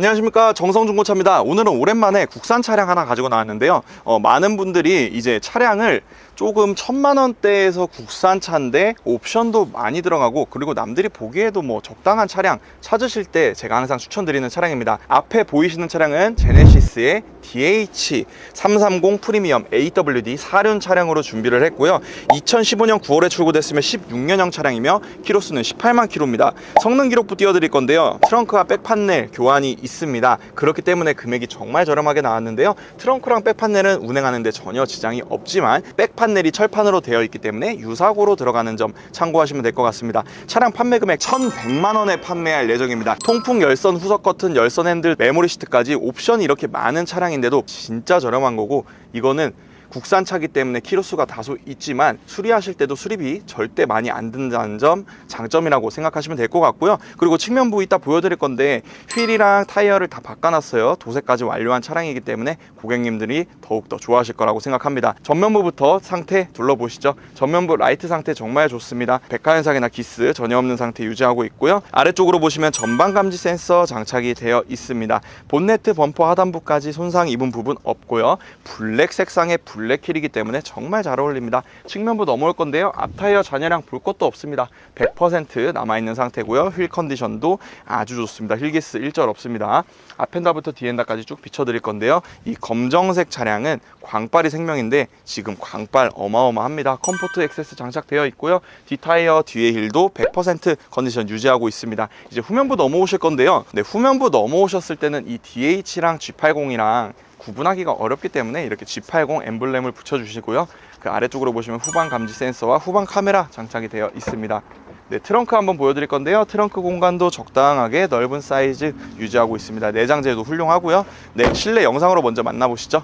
안녕하십니까. 정성중고차입니다. 오늘은 오랜만에 국산 차량 하나 가지고 나왔는데요. 어, 많은 분들이 이제 차량을 조금 천만 원대에서 국산 차인데 옵션도 많이 들어가고 그리고 남들이 보기에도 뭐 적당한 차량 찾으실 때 제가 항상 추천드리는 차량입니다. 앞에 보이시는 차량은 제네시스의 DH330 프리미엄 AWD 4륜 차량으로 준비를 했고요. 2015년 9월에 출고됐으면 16년형 차량이며 키로수는 18만 킬로입니다. 성능 기록부 띄워드릴 건데요. 트렁크와 백 판넬 교환이 있습니다. 그렇기 때문에 금액이 정말 저렴하게 나왔는데요. 트렁크랑 백 판넬은 운행하는데 전혀 지장이 없지만 백판 넬이 철판으로 되어 있기 때문에 유사고로 들어가는 점 참고하시면 될 것 같습니다. 차량 판매 금액 1100만 원에 판매할 예정입니다. 통풍 열선 후석 커튼 열선 핸들 메모리 시트까지 옵션이 이렇게 많은 차량인데도 진짜 저렴한 거고 이거는 국산차기 때문에 키로수가 다소 있지만 수리하실 때도 수리비 절대 많이 안 든다는 점 장점이라고 생각하시면 될 것 같고요. 그리고 측면부 이따 보여드릴 건데 휠이랑 타이어를 다 바꿔놨어요. 도색까지 완료한 차량이기 때문에 고객님들이 더욱더 좋아하실 거라고 생각합니다. 전면부부터 상태 둘러보시죠. 전면부 라이트 상태 정말 좋습니다. 백화 현상이나 기스 전혀 없는 상태 유지하고 있고요. 아래쪽으로 보시면 전방 감지 센서 장착이 되어 있습니다. 본네트 범퍼 하단부까지 손상 입은 부분 없고요. 블랙 색상의 블랙 휠이기 때문에 정말 잘 어울립니다. 측면부 넘어올 건데요. 앞타이어 잔여량 볼 것도 없습니다. 100% 남아있는 상태고요. 휠 컨디션도 아주 좋습니다. 휠기스 일절 없습니다. 앞엔다부터 뒤엔다까지 쭉 비춰드릴 건데요. 이 검정색 차량은 광빨이 생명인데 지금 광빨 어마어마합니다. 컴포트 액세스 장착되어 있고요. 뒷타이어 뒤에 힐도 100% 컨디션 유지하고 있습니다. 이제 후면부 넘어오실 건데요. 네, 후면부 넘어오셨을 때는 이 DH랑 G80이랑 구분하기가 어렵기 때문에 이렇게 G80 엠블렘을 붙여주시고요. 그 아래쪽으로 보시면 후방 감지 센서와 후방 카메라 장착이 되어 있습니다. 네, 트렁크 한번 보여드릴 건데요. 트렁크 공간도 적당하게 넓은 사이즈 유지하고 있습니다. 내장재도 훌륭하고요. 네, 실내 영상으로 먼저 만나보시죠.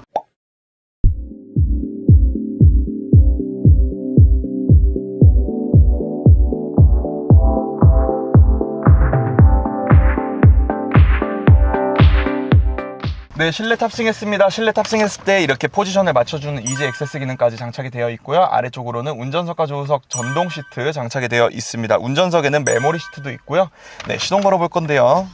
네, 실내 탑승했습니다. 실내 탑승했을 때 이렇게 포지션을 맞춰주는 이지 액세스 기능까지 장착이 되어 있고요. 아래쪽으로는 운전석과 조수석 전동 시트 장착이 되어 있습니다. 운전석에는 메모리 시트도 있고요. 네, 시동 걸어볼 건데요.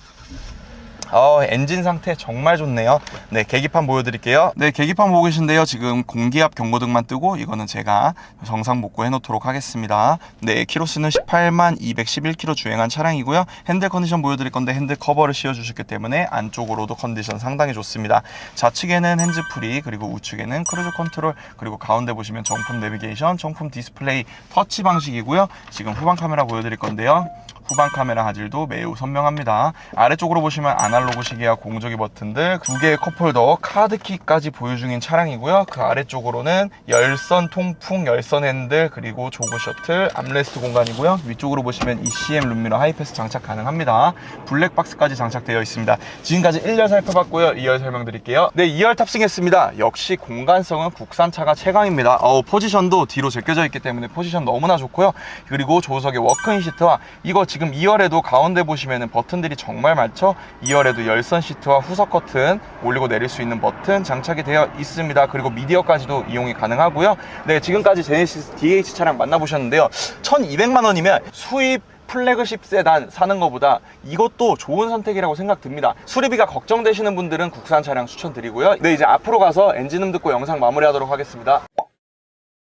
어, 엔진 상태 정말 좋네요. 네, 계기판 보여드릴게요. 네, 계기판 보고 계신데요. 지금 공기압 경고등만 뜨고 이거는 제가 정상 복구 해놓도록 하겠습니다. 네, 키로수는 18만 211km 주행한 차량이고요. 핸들 컨디션 보여드릴 건데 핸들 커버를 씌워주셨기 때문에 안쪽으로도 컨디션 상당히 좋습니다. 좌측에는 핸즈프리 그리고 우측에는 크루즈 컨트롤 그리고 가운데 보시면 정품 내비게이션, 정품 디스플레이 터치 방식이고요. 지금 후방 카메라 보여드릴 건데요. 후방 카메라 화질도 매우 선명합니다. 아래쪽으로 보시면 아날로그 시계와 공조기 버튼들, 두 개의 컵홀더, 카드키까지 보유 중인 차량이고요. 그 아래쪽으로는 열선 통풍, 열선 핸들, 그리고 조그 셔틀, 암레스트 공간이고요. 위쪽으로 보시면 ECM 룸미러 하이패스 장착 가능합니다. 블랙박스까지 장착되어 있습니다. 지금까지 1열 살펴봤고요. 2열 설명드릴게요. 네, 2열 탑승했습니다. 역시 공간성은 국산차가 최강입니다. 어우, 포지션도 뒤로 제껴져 있기 때문에 포지션 너무나 좋고요. 그리고 조석의 워크인 시트와 이거 지금 2열에도 가운데 보시면 버튼들이 정말 많죠? 2열에도 열선 시트와 후석 커튼 올리고 내릴 수 있는 버튼 장착이 되어 있습니다. 그리고 미디어까지도 이용이 가능하고요. 네, 지금까지 제네시스 DH 차량 만나보셨는데요. 1200만 원이면 수입 플래그십 세단 사는 것보다 이것도 좋은 선택이라고 생각됩니다. 수리비가 걱정되시는 분들은 국산 차량 추천드리고요. 네, 이제 앞으로 가서 엔진음 듣고 영상 마무리하도록 하겠습니다.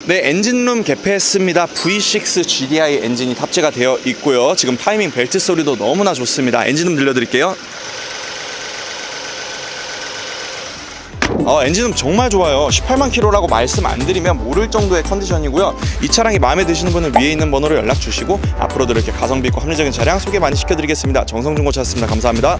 네, 엔진룸 개폐했습니다. V6 GDI 엔진이 탑재가 되어 있고요. 지금 타이밍 벨트 소리도 너무나 좋습니다. 엔진음 들려드릴게요. 어, 엔진음 정말 좋아요. 18만 킬로라고 말씀 안 드리면 모를 정도의 컨디션이고요. 이 차량이 마음에 드시는 분은 위에 있는 번호로 연락 주시고 앞으로도 이렇게 가성비 있고 합리적인 차량 소개 많이 시켜드리겠습니다. 정성중고차였습니다. 감사합니다.